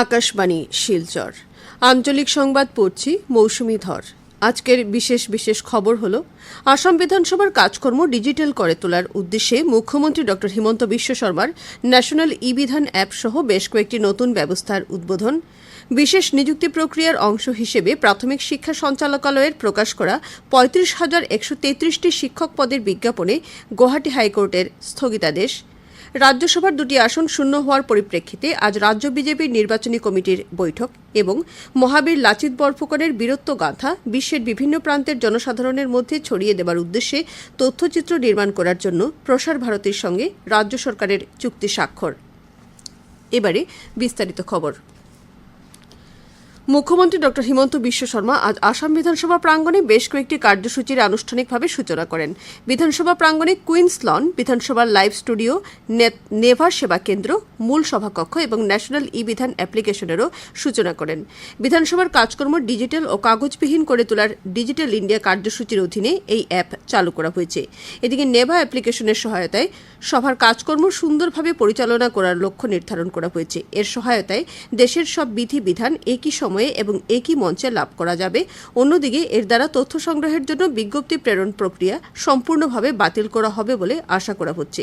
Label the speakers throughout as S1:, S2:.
S1: আকাশবাণী শিলচর আঞ্চলিক সংবাদ পড়ছি মৌসুমি ধর আজকের বিশেষ বিশেষ খবর হল আসাম বিধানসভার কাজকর্ম ডিজিটাল করে তোলার উদ্দেশ্যে মুখ্যমন্ত্রী ড হিমন্ত বিশ্ব শর্মার ন্যাশনাল ই বিধান অ্যাপ সহ বেশ কয়েকটি নতুন ব্যবস্থার উদ্বোধন বিশেষ নিযুক্তি প্রক্রিয়ার অংশ হিসেবে প্রাথমিক শিক্ষা সঞ্চালকালয়ের প্রকাশ করা পঁয়ত্রিশ হাজার একশো তেত্রিশটি শিক্ষক পদের বিজ্ঞাপনে গুয়াহাটি হাইকোর্টের স্থগিতাদেশ রাজ্যসভার দুটি আসন শূন্য হওয়ার পরিপ্রেক্ষিতে আজ রাজ্য বিজেপির নির্বাচনী কমিটির বৈঠক এবং মহাবীর লাচিত বরফুকনের বীরত্ব গাথা বিশ্বের বিভিন্ন প্রান্তের জনসাধারণের মধ্যে ছড়িয়ে দেবার উদ্দেশ্যে তথ্যচিত্র নির্মাণ করার জন্য প্রসার ভারতীর সঙ্গে রাজ্য সরকারের চুক্তি স্বাক্ষর এবারে বিস্তারিত খবর মুখ্যমন্ত্রী ডক্টর হিমন্ত বিশ্ব শর্মা আজ আসাম বিধানসভা প্রাঙ্গণে বেশ কয়েকটি কার্যসূচীর আনুষ্ঠানিকভাবে সূচনা করেন বিধানসভা প্রাঙ্গণে কুইন্স লন বিধানসভার লাইভ স্টুডিও নেভার সেবা কেন্দ্র মূল সভাকক্ষ এবং ন্যাশনাল ই বিধান অ্যাপ্লিকেশনেরও সূচনা করেন বিধানসভার কাজকর্ম ডিজিটাল ও কাগজবিহীন করে তোলার ডিজিটাল ইন্ডিয়া কার্যসূচীর অধীনে এই অ্যাপ চালু করা হয়েছে এদিকে নেভা অ্যাপ্লিকেশনের সহায়তায় সভার কাজকর্ম সুন্দরভাবে পরিচালনা করার লক্ষ্য নির্ধারণ করা হয়েছে এর সহায়তায় দেশের সব বিধি বিধান একই সময় সময়ে এবং একই মঞ্চে লাভ করা যাবে অন্যদিকে এর দ্বারা তথ্য সংগ্রহের জন্য বিজ্ঞপ্তি প্রেরণ প্রক্রিয়া সম্পূর্ণভাবে বাতিল করা হবে বলে আশা করা হচ্ছে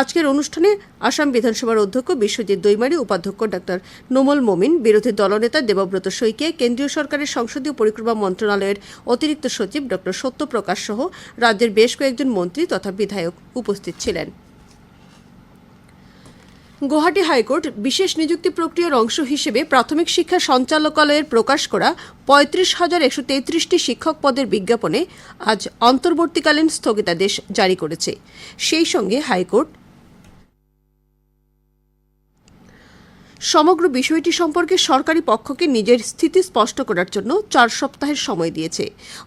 S1: আজকের অনুষ্ঠানে আসাম বিধানসভার অধ্যক্ষ বিশ্বজিৎ দৈমারি উপাধ্যক্ষ ডাক্তার নোমল মোমিন বিরোধী দলনেতা দেবব্রত শইকিয়া কেন্দ্রীয় সরকারের সংসদীয় পরিক্রমা মন্ত্রণালয়ের অতিরিক্ত সচিব ডক্টর সত্যপ্রকাশ সহ রাজ্যের বেশ কয়েকজন মন্ত্রী তথা বিধায়ক উপস্থিত ছিলেন গুয়াহাটি হাইকোর্ট বিশেষ নিযুক্তি প্রক্রিয়ার অংশ হিসেবে প্রাথমিক শিক্ষা সঞ্চালকালয়ের প্রকাশ করা পঁয়ত্রিশ হাজার একশো তেত্রিশটি শিক্ষক পদের বিজ্ঞাপনে আজ অন্তর্বর্তীকালীন স্থগিতাদেশ জারি করেছে সেই সঙ্গে হাইকোর্ট সমগ্র বিষয়টি সম্পর্কে সরকারি পক্ষকে নিজের স্থিতি স্পষ্ট করার জন্য চার সপ্তাহের সময় দিয়েছে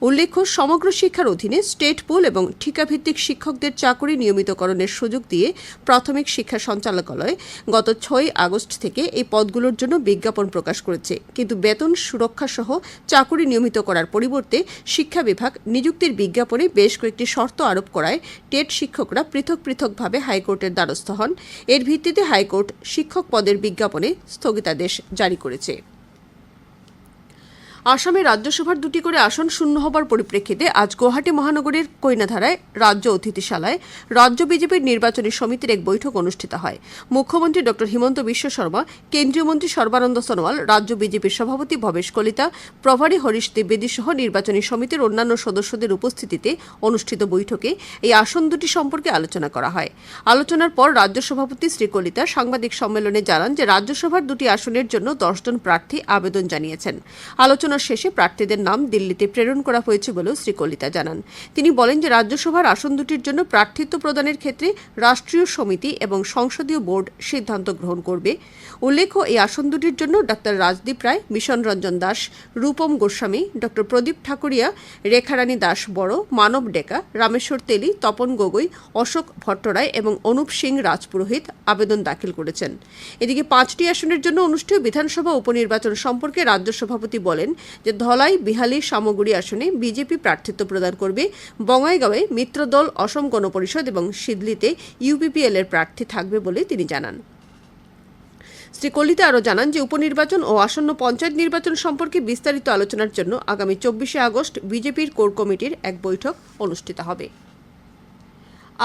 S1: উল্লেখ্য সমগ্র শিক্ষার অধীনে স্টেট পুল এবং ঠিকাভিত্তিক শিক্ষকদের চাকরি নিয়মিতকরণের সুযোগ দিয়ে প্রাথমিক শিক্ষা সঞ্চালকালয় গত ছয় আগস্ট থেকে এই পদগুলোর জন্য বিজ্ঞাপন প্রকাশ করেছে কিন্তু বেতন সুরক্ষা সহ চাকরি নিয়মিত করার পরিবর্তে শিক্ষা বিভাগ নিযুক্তির বিজ্ঞাপনে বেশ কয়েকটি শর্ত আরোপ করায় টেট শিক্ষকরা পৃথক পৃথকভাবে হাইকোর্টের দ্বারস্থ হন এর ভিত্তিতে হাইকোর্ট শিক্ষক পদের বিজ্ঞাপনে স্থগিতাদেশ জারি করেছে আসামে রাজ্যসভার দুটি করে আসন শূন্য হবার পরিপ্রেক্ষিতে আজ গুয়াহাটি মহানগরীর কৈনাধারায় রাজ্য অতিথিশালায় রাজ্য বিজেপির নির্বাচনী সমিতির এক বৈঠক অনুষ্ঠিত হয় মুখ্যমন্ত্রী ড হিমন্ত বিশ্ব শর্মা কেন্দ্রীয় মন্ত্রী সর্বানন্দ সনোয়াল রাজ্য বিজেপির সভাপতি ভবেশ কলিতা প্রভারী হরিশ দ্বিবেদী সহ নির্বাচনী সমিতির অন্যান্য সদস্যদের উপস্থিতিতে অনুষ্ঠিত বৈঠকে এই আসন দুটি সম্পর্কে আলোচনা করা হয় আলোচনার পর রাজ্য সভাপতি শ্রী কলিতা সাংবাদিক সম্মেলনে জানান যে রাজ্যসভার দুটি আসনের জন্য দশজন প্রার্থী আবেদন জানিয়েছেন আলোচনা আলোচনা শেষে প্রার্থীদের নাম দিল্লিতে প্রেরণ করা হয়েছে বলেও শ্রী কলিতা জানান তিনি বলেন যে রাজ্যসভার আসন দুটির জন্য প্রার্থিত্ব প্রদানের ক্ষেত্রে রাষ্ট্রীয় সমিতি এবং সংসদীয় বোর্ড সিদ্ধান্ত গ্রহণ করবে উল্লেখ্য এই আসন দুটির জন্য ডক্টর রাজদীপ রায় মিশন রঞ্জন দাস রূপম গোস্বামী ডক্টর প্রদীপ ঠাকুরিয়া রেখারানী দাস বড় মানব ডেকা রামেশ্বর তেলি তপন গগৈ অশোক ভট্টরায় এবং অনুপ সিং রাজপুরোহিত আবেদন দাখিল করেছেন এদিকে পাঁচটি আসনের জন্য অনুষ্ঠেয় বিধানসভা উপনির্বাচন সম্পর্কে রাজ্য সভাপতি বলেন যে ধলাই বিহালী সামগুড়ি আসনে বিজেপি প্রার্থিত্ব প্রদান করবে বঙ্গাইগাঁওয়ে মিত্রদল অসম গণপরিষদ এবং সিদলিতে ইউপিপিএল এর প্রার্থী থাকবে বলে তিনি জানান শ্রী কলিতা আরও জানান যে উপনির্বাচন ও আসন্ন পঞ্চায়েত নির্বাচন সম্পর্কে বিস্তারিত আলোচনার জন্য আগামী চব্বিশে আগস্ট বিজেপির কোর কমিটির এক বৈঠক অনুষ্ঠিত হবে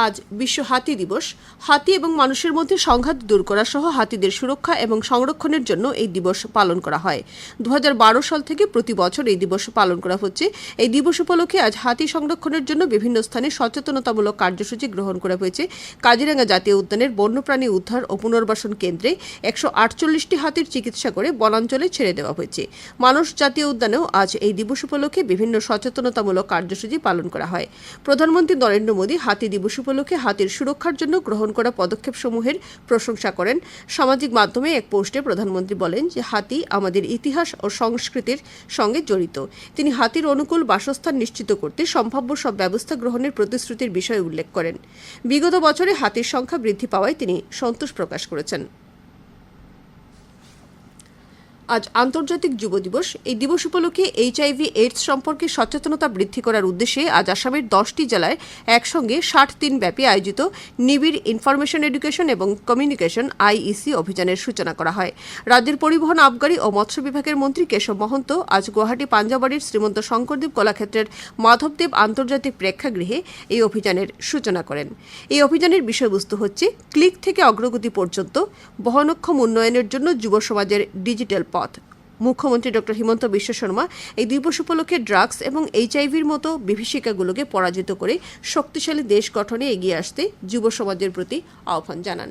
S1: আজ বিশ্ব হাতি দিবস হাতি এবং মানুষের মধ্যে সংঘাত দূর করা সহ হাতিদের সুরক্ষা এবং সংরক্ষণের জন্য এই দিবস পালন করা হয় দু সাল থেকে প্রতি বছর এই দিবস পালন করা হচ্ছে এই দিবস উপলক্ষে আজ হাতি সংরক্ষণের জন্য বিভিন্ন স্থানে সচেতনতামূলক কার্যসূচি গ্রহণ করা হয়েছে কাজিরাঙ্গা জাতীয় উদ্যানের বন্যপ্রাণী উদ্ধার ও পুনর্বাসন কেন্দ্রে একশো আটচল্লিশটি হাতির চিকিৎসা করে বনাঞ্চলে ছেড়ে দেওয়া হয়েছে মানুষ জাতীয় উদ্যানেও আজ এই দিবস উপলক্ষে বিভিন্ন সচেতনতামূলক কার্যসূচি পালন করা হয় প্রধানমন্ত্রী নরেন্দ্র মোদী হাতি দিবস উপলক্ষে হাতির সুরক্ষার জন্য গ্রহণ করা পদক্ষেপসমূহের প্রশংসা করেন সামাজিক মাধ্যমে এক পোস্টে প্রধানমন্ত্রী বলেন যে হাতি আমাদের ইতিহাস ও সংস্কৃতির সঙ্গে জড়িত তিনি হাতির অনুকূল বাসস্থান নিশ্চিত করতে সম্ভাব্য সব ব্যবস্থা গ্রহণের প্রতিশ্রুতির বিষয়ে উল্লেখ করেন বিগত বছরে হাতির সংখ্যা বৃদ্ধি পাওয়ায় তিনি সন্তোষ প্রকাশ করেছেন আজ আন্তর্জাতিক যুব দিবস এই দিবস উপলক্ষে এইচআইভি এইডস সম্পর্কে সচেতনতা বৃদ্ধি করার উদ্দেশ্যে আজ আসামের দশটি জেলায় একসঙ্গে ষাট দিন ব্যাপী আয়োজিত নিবিড় ইনফরমেশন এডুকেশন এবং কমিউনিকেশন আইইসি e অভিযানের সূচনা করা হয় রাজ্যের পরিবহন আবগারি ও মৎস্য বিভাগের মন্ত্রী কেশব মহন্ত আজ গুয়াহাটি পাঞ্জাবাড়ির শ্রীমন্ত শঙ্করদেব কলাক্ষেত্রের মাধবদেব আন্তর্জাতিক প্রেক্ষাগৃহে এই অভিযানের সূচনা করেন এই অভিযানের বিষয়বস্তু হচ্ছে ক্লিক থেকে অগ্রগতি পর্যন্ত বহনক্ষম উন্নয়নের জন্য যুব সমাজের ডিজিটাল পথ পথ মুখ্যমন্ত্রী ডক্টর হিমন্ত বিশ্ব শর্মা এই দিবস উপলক্ষে ড্রাগস এবং এইচআইভির মতো বিভীষিকাগুলোকে পরাজিত করে শক্তিশালী দেশ গঠনে এগিয়ে আসতে যুব সমাজের প্রতি আহ্বান জানান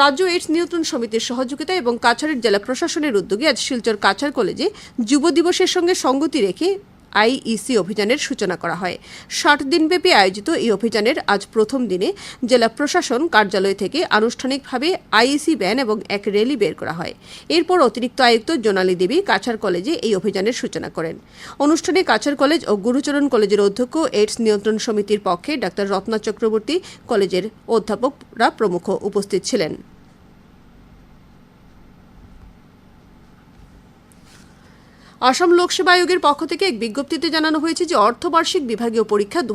S1: রাজ্য এইডস নিয়ন্ত্রণ সমিতির সহযোগিতা এবং কাছাড়ের জেলা প্রশাসনের উদ্যোগে আজ শিলচর কাছাড় কলেজে যুব দিবসের সঙ্গে সঙ্গতি রেখে আইইসি অভিযানের সূচনা করা হয় ষাট দিনব্যাপী আয়োজিত এই অভিযানের আজ প্রথম দিনে জেলা প্রশাসন কার্যালয় থেকে আনুষ্ঠানিকভাবে আইইসি ব্যান এবং এক র্যালি বের করা হয় এরপর অতিরিক্ত আয়ুক্ত জোনালী দেবী কাছার কলেজে এই অভিযানের সূচনা করেন অনুষ্ঠানে কাছার কলেজ ও গুরুচরণ কলেজের অধ্যক্ষ এইডস নিয়ন্ত্রণ সমিতির পক্ষে ডাক্তার রত্না চক্রবর্তী কলেজের অধ্যাপকরা প্রমুখ উপস্থিত ছিলেন আসাম লোকসেবা আয়োগের পক্ষ থেকে এক বিজ্ঞপ্তিতে জানানো হয়েছে যে অর্ধবার্ষিক বিভাগীয় পরীক্ষা দু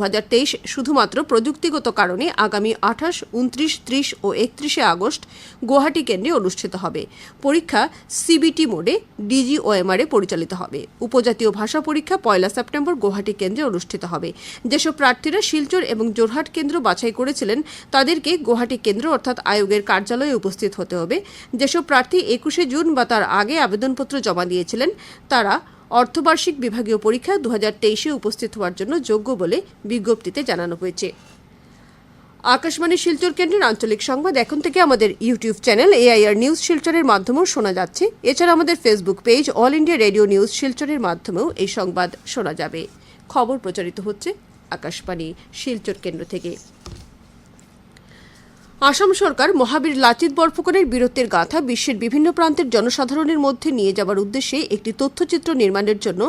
S1: শুধুমাত্র প্রযুক্তিগত কারণে আগামী আঠাশ উনত্রিশ ত্রিশ ও একত্রিশে আগস্ট গুয়াহাটি কেন্দ্রে অনুষ্ঠিত হবে পরীক্ষা সিবিটি মোডে ডিজিওএমআর এ পরিচালিত হবে উপজাতীয় ভাষা পরীক্ষা পয়লা সেপ্টেম্বর গুয়াহাটি কেন্দ্রে অনুষ্ঠিত হবে যেসব প্রার্থীরা শিলচর এবং জোরহাট কেন্দ্র বাছাই করেছিলেন তাদেরকে গুয়াহাটি কেন্দ্র অর্থাৎ আয়োগের কার্যালয়ে উপস্থিত হতে হবে যেসব প্রার্থী একুশে জুন বা তার আগে আবেদনপত্র জমা দিয়েছিলেন তারা অর্থবার্ষিক বিভাগীয় পরীক্ষা দু হাজার তেইশে উপস্থিত হওয়ার জন্য যোগ্য বলে বিজ্ঞপ্তিতে জানানো হয়েছে আকাশবাণী শিলচর কেন্দ্রের আঞ্চলিক সংবাদ এখন থেকে আমাদের ইউটিউব চ্যানেল এআইআর নিউজ শিলচরের মাধ্যমেও শোনা যাচ্ছে এছাড়া আমাদের Facebook page All India Radio News শিলচরের মাধ্যমেও এই সংবাদ শোনা যাবে খবর প্রচারিত হচ্ছে আকাশবাণী শিলচর কেন্দ্র থেকে আসাম সরকার মহাবীর লাচিত বরফুকনের বীরত্বের গাথা বিশ্বের বিভিন্ন প্রান্তের জনসাধারণের মধ্যে নিয়ে যাওয়ার উদ্দেশ্যে একটি তথ্যচিত্র নির্মাণের জন্য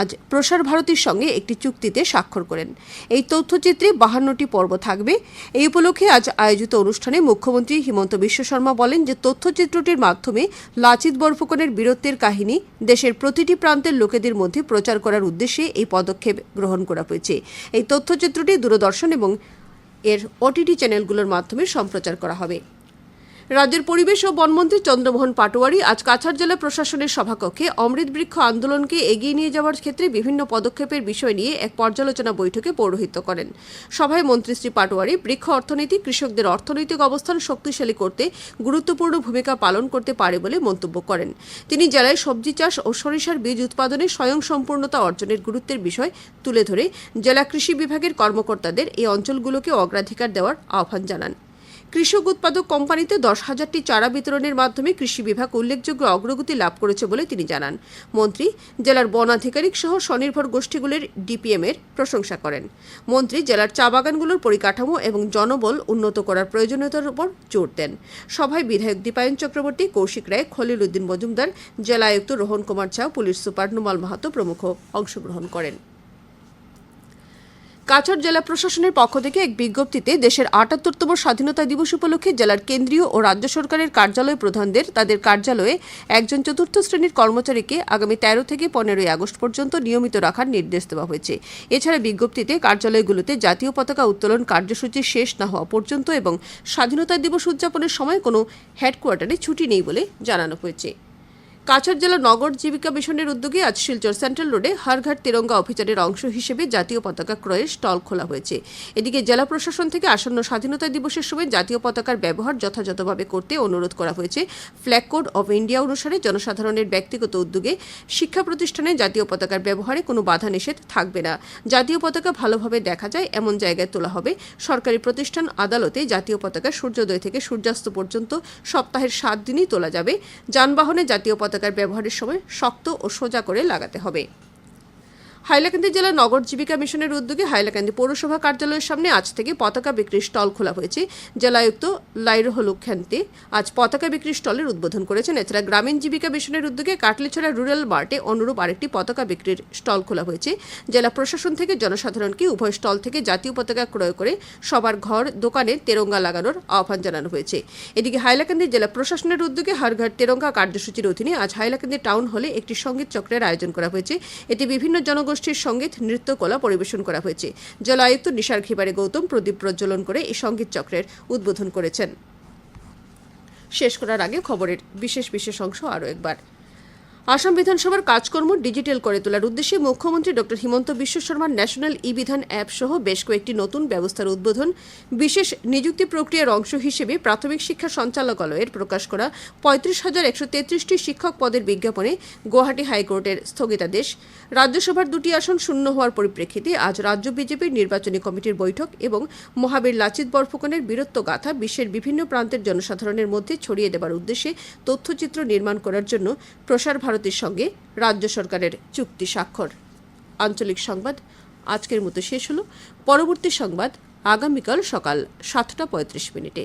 S1: আজ প্রসার ভারতীর সঙ্গে একটি চুক্তিতে স্বাক্ষর করেন এই তথ্যচিত্রে বাহান্নটি পর্ব থাকবে এই উপলক্ষে আজ আয়োজিত অনুষ্ঠানে মুখ্যমন্ত্রী হিমন্ত বিশ্ব শর্মা বলেন যে তথ্যচিত্রটির মাধ্যমে লাচিত বরফুকনের বীরত্বের কাহিনী দেশের প্রতিটি প্রান্তের লোকেদের মধ্যে প্রচার করার উদ্দেশ্যে এই পদক্ষেপ গ্রহণ করা হয়েছে এই তথ্যচিত্রটি দূরদর্শন এবং এর ওটিটি চ্যানেলগুলোর মাধ্যমে সম্প্রচার করা হবে রাজ্যের পরিবেশ ও বনমন্ত্রী চন্দ্রমোহন পাটোয়ারি আজ কাছাড় জেলা প্রশাসনের সভাকক্ষে অমৃত বৃক্ষ আন্দোলনকে এগিয়ে নিয়ে যাওয়ার ক্ষেত্রে বিভিন্ন পদক্ষেপের বিষয় নিয়ে এক পর্যালোচনা বৈঠকে পৌরহিত করেন সভায় মন্ত্রী শ্রী পাটোয়ারি বৃক্ষ অর্থনীতি কৃষকদের অর্থনৈতিক অবস্থান শক্তিশালী করতে গুরুত্বপূর্ণ ভূমিকা পালন করতে পারে বলে মন্তব্য করেন তিনি জেলায় সবজি চাষ ও সরিষার বীজ উৎপাদনে স্বয়ংসম্পূর্ণতা অর্জনের গুরুত্বের বিষয় তুলে ধরে জেলা কৃষি বিভাগের কর্মকর্তাদের এই অঞ্চলগুলোকে অগ্রাধিকার দেওয়ার আহ্বান জানান কৃষক উৎপাদক কোম্পানিতে দশ হাজারটি চারা বিতরণের মাধ্যমে কৃষি বিভাগ উল্লেখযোগ্য অগ্রগতি লাভ করেছে বলে তিনি জানান মন্ত্রী জেলার বনাধিকারিক সহ স্বনির্ভর গোষ্ঠীগুলির ডিপিএম এর প্রশংসা করেন মন্ত্রী জেলার চা বাগানগুলোর পরিকাঠামো এবং জনবল উন্নত করার প্রয়োজনীয়তার উপর জোর দেন সভায় বিধায়ক দীপায়ন চক্রবর্তী কৌশিক রায় খলিল উদ্দিন মজুমদার জেলা আয়ুক্ত রোহন কুমার ঝাও পুলিশ সুপার নুমাল মাহাতো প্রমুখ অংশগ্রহণ করেন কাছাড় জেলা প্রশাসনের পক্ষ থেকে এক বিজ্ঞপ্তিতে দেশের আটাত্তরতম স্বাধীনতা দিবস উপলক্ষে জেলার কেন্দ্রীয় ও রাজ্য সরকারের কার্যালয় প্রধানদের তাদের কার্যালয়ে একজন চতুর্থ শ্রেণীর কর্মচারীকে আগামী তেরো থেকে পনেরোই আগস্ট পর্যন্ত নিয়মিত রাখার নির্দেশ দেওয়া হয়েছে এছাড়া বিজ্ঞপ্তিতে কার্যালয়গুলোতে জাতীয় পতাকা উত্তোলন কার্যসূচি শেষ না হওয়া পর্যন্ত এবং স্বাধীনতা দিবস উদযাপনের সময় কোনো হেডকোয়ার্টারে ছুটি নেই বলে জানানো হয়েছে কাছাড় জেলা নগর জীবিকা মিশনের উদ্যোগে আজ শিলচর সেন্ট্রাল রোডে হারঘাট তিরঙ্গা অভিযানের অংশ হিসেবে জাতীয় পতাকা ক্রয়ের স্টল খোলা হয়েছে এদিকে জেলা প্রশাসন থেকে আসন্ন স্বাধীনতা দিবসের সময় জাতীয় পতাকার ব্যবহার যথাযথভাবে করতে অনুরোধ করা হয়েছে ফ্ল্যাগ কোড অব ইন্ডিয়া অনুসারে জনসাধারণের ব্যক্তিগত উদ্যোগে শিক্ষা প্রতিষ্ঠানে জাতীয় পতাকার ব্যবহারে কোনো বাধা নিষেধ থাকবে না জাতীয় পতাকা ভালোভাবে দেখা যায় এমন জায়গায় তোলা হবে সরকারি প্রতিষ্ঠান আদালতে জাতীয় পতাকা সূর্যোদয় থেকে সূর্যাস্ত পর্যন্ত সপ্তাহের সাত দিনই তোলা যাবে যানবাহনে জাতীয় পতাকা পতাকার ব্যবহারের সময় শক্ত ও সোজা করে লাগাতে হবে হাইলাকান্দি জেলা নগর জীবিকা মিশনের উদ্যোগে হাইলাকান্দি পৌরসভা কার্যালয়ের সামনে আজ থেকে পতাকা বিক্রির স্টল খোলা হয়েছে জেলায়ুক্ত লাইরহলু খ্যান্তি আজ পতাকা বিক্রির স্টলের উদ্বোধন করেছেন এছাড়া গ্রামীণ জীবিকা মিশনের উদ্যোগে কাটলিছড়া রুরাল মার্টে অনুরূপ আরেকটি পতাকা বিক্রির স্টল খোলা হয়েছে জেলা প্রশাসন থেকে জনসাধারণকে উভয় স্টল থেকে জাতীয় পতাকা ক্রয় করে সবার ঘর দোকানে তেরঙ্গা লাগানোর আহ্বান জানানো হয়েছে এদিকে হাইলাকান্দি জেলা প্রশাসনের উদ্যোগে হারঘাট তেরঙ্গা কার্যসূচির অধীনে আজ হাইলাকান্দি টাউন হলে একটি সঙ্গীত চক্রের আয়োজন করা হয়েছে এতে বিভিন্ন জনগণ জনগোষ্ঠীর সঙ্গীত নৃত্যকলা পরিবেশন করা হয়েছে জেলা আয়ুক্ত নিশার ঘিবারে গৌতম প্রদীপ প্রজ্বলন করে এই সঙ্গীত চক্রের উদ্বোধন করেছেন শেষ করার আগে খবরের বিশেষ বিশেষ অংশ আরও একবার আসাম বিধানসভার কাজকর্ম ডিজিটাল করে তোলার উদ্দেশ্যে মুখ্যমন্ত্রী ডক্টর হিমন্ত বিশ্ব শর্মার ন্যাশনাল ই বিধান অ্যাপ সহ বেশ কয়েকটি নতুন ব্যবস্থার উদ্বোধন বিশেষ নিযুক্তি প্রক্রিয়ার অংশ হিসেবে প্রাথমিক শিক্ষা সঞ্চালকালয়ের প্রকাশ করা পঁয়ত্রিশ হাজার একশো তেত্রিশটি শিক্ষক পদের বিজ্ঞাপনে গুয়াহাটি হাইকোর্টের স্থগিতাদেশ রাজ্যসভার দুটি আসন শূন্য হওয়ার পরিপ্রেক্ষিতে আজ রাজ্য বিজেপির নির্বাচনী কমিটির বৈঠক এবং মহাবীর লাচিত বরফুকনের বীরত্ব গাথা বিশ্বের বিভিন্ন প্রান্তের জনসাধারণের মধ্যে ছড়িয়ে দেবার উদ্দেশ্যে তথ্যচিত্র নির্মাণ করার জন্য প্রসার ভারতের সঙ্গে রাজ্য সরকারের চুক্তি স্বাক্ষর আঞ্চলিক সংবাদ আজকের মতো শেষ হল পরবর্তী সংবাদ আগামীকাল সকাল সাতটা পঁয়ত্রিশ মিনিটে